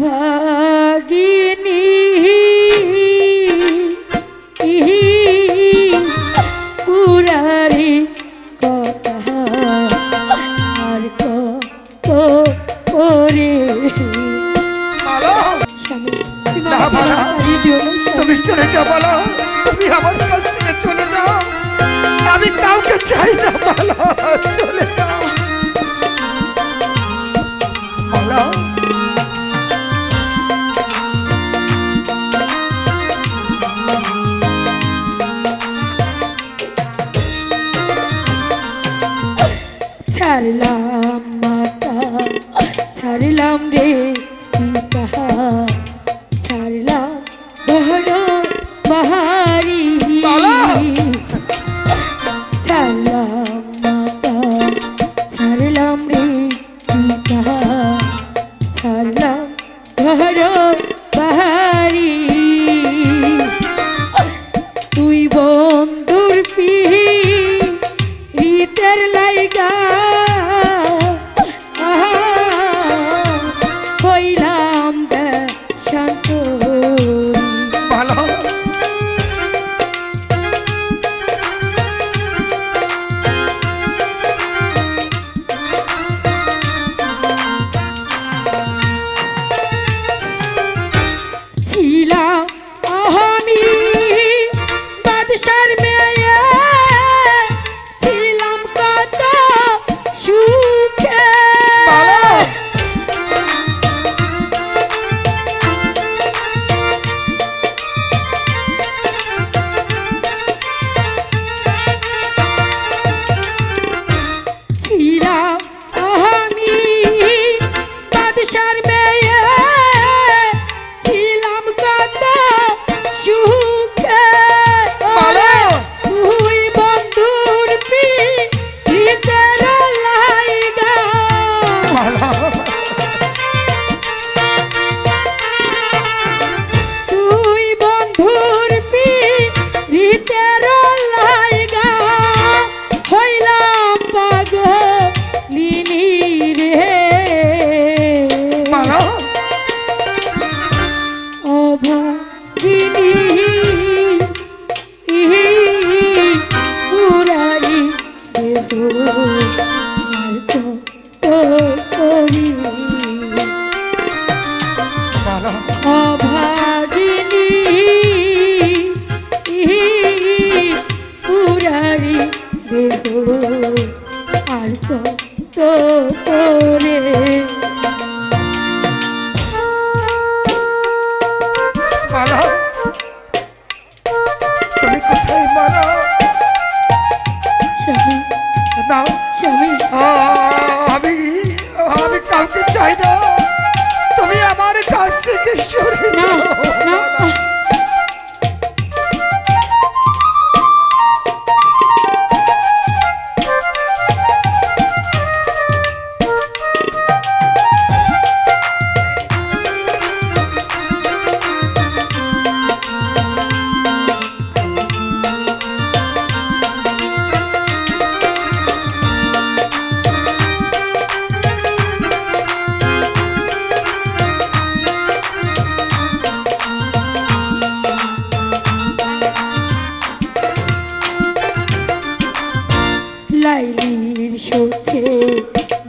ভাগিনী। কুরারি কথা আর কত করে? তুমি চলে যাও বলো তুমি আমার কাছ থেকে চলে যাও। আমি কাউকে চাই না। ছাড়লাম মাতা ছাড়লাম রে পিতা ছাড়লাম বহন মহা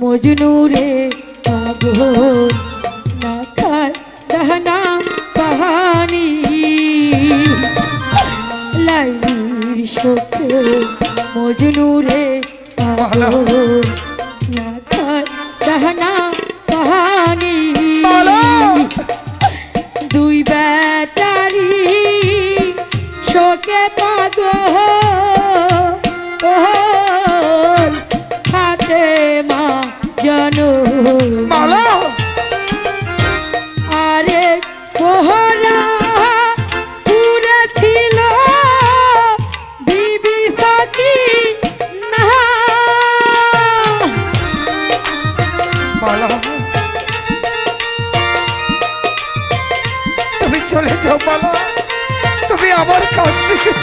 মজনুরে পাগল না খান ডাহানা কাহানি। লাইলির শোকে মজনুরে পাগল না খান ডাহানা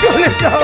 চলে যাও।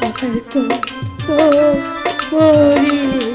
অকাল তো পড়িলে